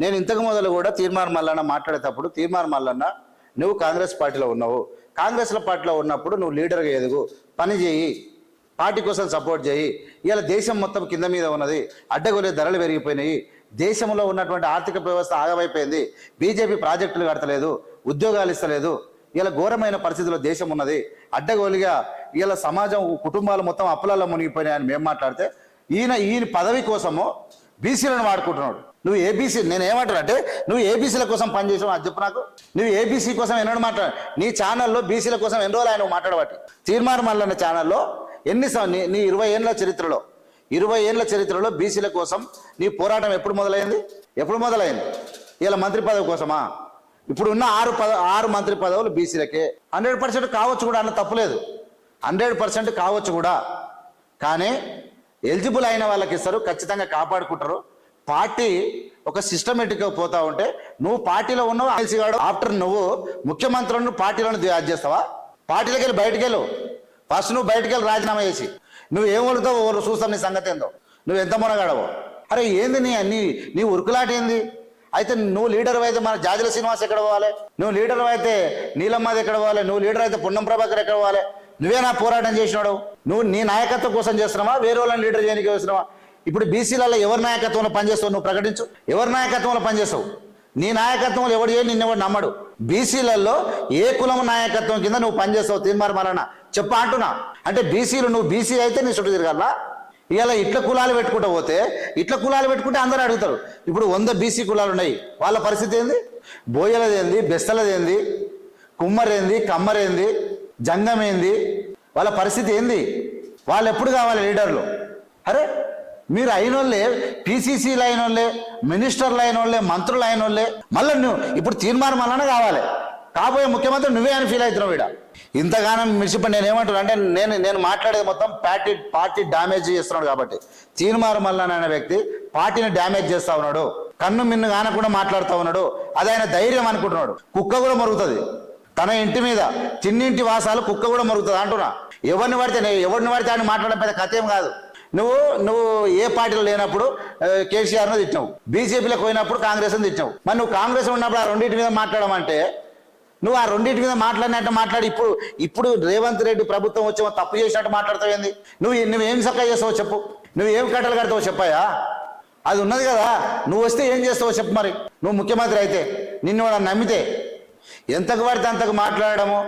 నేను ఇంతకు మొదలు కూడా తీర్మానం మల్లన్న మాట్లాడేటప్పుడు తీర్మానం మల్లన్న నువ్వు కాంగ్రెస్ పార్టీలో ఉన్నావు. కాంగ్రెస్ల పార్టీలో ఉన్నప్పుడు నువ్వు లీడర్గా ఎదుగు. పని చేయి. పార్టీ కోసం సపోర్ట్ చేయి. ఇలా దేశం మొత్తం కింద మీద ఉన్నది. అడ్డగొలే ధరలు పెరిగిపోయినాయి. దేశంలో ఉన్నటువంటి ఆర్థిక వ్యవస్థ ఆగమైపోయింది. బీజేపీ ప్రాజెక్టులు కడతలేదు. ఉద్యోగాలు ఇస్తలేదు. ఇలా ఘోరమైన పరిస్థితిలో దేశం ఉన్నది. అడ్డగోలుగా ఇలా సమాజం కుటుంబాలు మొత్తం అప్పులలో మునిగిపోయినాయని మేము మాట్లాడితే ఈయన ఈయన పదవి కోసము బీసీలను వాడుకుంటున్నాడు. నువ్వు ఏబీసీ నేను ఏమంటాను అంటే నువ్వు ఏబీసీల కోసం పనిచేసావు అది చెప్పు నాకు. నువ్వు ఏబీసీ కోసం ఎన్నడూ మాట్లాడు నీ ఛానల్లో బీసీల కోసం ఎన్ని రోజులు ఆయన మాట్లాడబట్టి? తీర్మానం మల్లన్న ఛానల్లో ఎన్ని నీ నీ ఇరవై ఏళ్ళ చరిత్రలో ఇరవై ఏళ్ళ చరిత్రలో బీసీల కోసం నీ పోరాటం ఎప్పుడు మొదలైంది? ఎప్పుడు మొదలైంది? ఇలా మంత్రి పదవి కోసమా? ఇప్పుడు ఉన్న ఆరు పద ఆరు మంత్రి పదవులు బీసీలకే హండ్రెడ్ పర్సెంట్ కావచ్చు కూడా అన్న తప్పులేదు హండ్రెడ్ పర్సెంట్ కావచ్చు కూడా. కానీ ఎలిజిబుల్ అయిన వాళ్ళకి ఇస్తారు ఖచ్చితంగా కాపాడుకుంటారు. పార్టీ ఒక సిస్టమేటిక్గా పోతా ఉంటే నువ్వు పార్టీలో ఉన్నావు ఎల్సీ గాడు ఆఫ్టర్ నువ్వు ముఖ్యమంత్రులను పార్టీలను యాజ్ చేస్తావా? పార్టీలోకి వెళ్ళి బయటికి వెళ్ళు. ఫస్ట్ నువ్వు బయటికి వెళ్ళి రాజీనామా చేసి. నువ్వు ఏం వదులుతావు ఎవరు చూస్తాం నీ సంగతి ఏందో. నువ్వు ఎంత మునగాడవో. అరే ఏంది నీ నీ నీ ఉరుకులాట ఏంది? అయితే నువ్వు లీడర్ అయితే మన జాజల శ్రీనివాస్ ఎక్కడ పోవాలి? నువ్వు లీడర్ అయితే నీలమ్మది ఎక్కడ పోవాలి? నువ్వు లీడర్ అయితే పున్నం ప్రభాకర్ ఎక్కడ పోవాలి? నువ్వే నా పోరాటం చేసినాడు. నువ్వు నీ నాయకత్వం కోసం చేస్తున్నావా? వేరే వాళ్ళని లీడర్ చేయడానికి చేస్తున్నావా? ఇప్పుడు బీసీలలో ఎవరి నాయకత్వంలో పనిచేస్తావు నువ్వు ప్రకటించు. ఎవరి నాయకత్వంలో పనిచేస్తావు? నీ నాయకత్వంలో ఎవడు చేయి నిన్నెవడు నమ్మడు. బీసీలలో ఏ కులం నాయకత్వం కింద నువ్వు పనిచేస్తావు? తీర్మార్ మరణ చెప్ప అంటున్నా. అంటే బీసీలు నువ్వు బీసీ అయితే నీ చుట్టూ తిరగాల? ఇలా ఇట్ల కులాలు పెట్టుకుంటూ పోతే ఇట్ల కులాలు పెట్టుకుంటే అందరూ అడుగుతారు. ఇప్పుడు వంద బీసీ కులాలు ఉన్నాయి. వాళ్ళ పరిస్థితి ఏంది? బోయలదేంది బెస్తలదేంది కుమ్మరేంది? కమ్మరేంది? జంగమేంది? వాళ్ళ పరిస్థితి ఏంది? వాళ్ళు ఎప్పుడు కావాలి లీడర్లు? అరే మీరు అయిన వాళ్ళే పీసీసీలు అయిన వాళ్ళే మినిస్టర్లు అయిన వాళ్ళే మంత్రులు అయిన వాళ్ళే మళ్ళీ నువ్వు ఇప్పుడు తీర్మానం వలన కావాలి. కాబోయే ముఖ్యమంత్రి నువ్వే అని ఫీల్ అవుతున్నావు ఈడ ఇంతగానం మిర్చిపడి నేను ఏమంటున్నా అంటే నేను నేను మాట్లాడేది మొత్తం పార్టీ పార్టీ డ్యామేజ్ చేస్తున్నాడు కాబట్టి. తీర్మారు మల్లన్న అనే వ్యక్తి పార్టీని డ్యామేజ్ చేస్తా ఉన్నాడు. కన్ను మిన్ను కానకుండా మాట్లాడుతూ ఉన్నాడు. అది ఆయన ధైర్యం అనుకుంటున్నాడు. కుక్క కూడా మరుగుతుంది. తన ఇంటి మీద తిన్నింటి వాసాలు కుక్క కూడా మరుగుతుంది అంటున్నా. ఎవరిని పడితే ఎవరిని పడితే అని మాట్లాడడం పెద్ద కథ ఏం కాదు. నువ్వు నువ్వు ఏ పార్టీలో లేనప్పుడు కేసీఆర్ను తిట్టావు బీజేపీలోకి పోయినప్పుడు కాంగ్రెస్ని తిట్టావు మరి నువ్వు కాంగ్రెస్ ఉన్నప్పుడు ఆ రెండింటి మీద మాట్లాడమంటే నువ్వు ఆ రెండింటి మీద మాట్లాడినట్టు మాట్లాడి ఇప్పుడు ఇప్పుడు రేవంత్ రెడ్డి ప్రభుత్వం వచ్చి తప్పు చేసినట్టు మాట్లాడతావు ఏంది? నువ్వు నువ్వేం సక్క చేస్తావో చెప్పు. నువ్వు ఏం కట్టలు కడతావో చెప్పాయా? అది ఉన్నది కదా. నువ్వు వస్తే ఏం చేస్తావో చెప్పు మరి. నువ్వు ముఖ్యమంత్రి అయితే నిన్ను వాళ్ళని నమ్మితే ఎంతకు పడితే అంతకు మాట్లాడడము?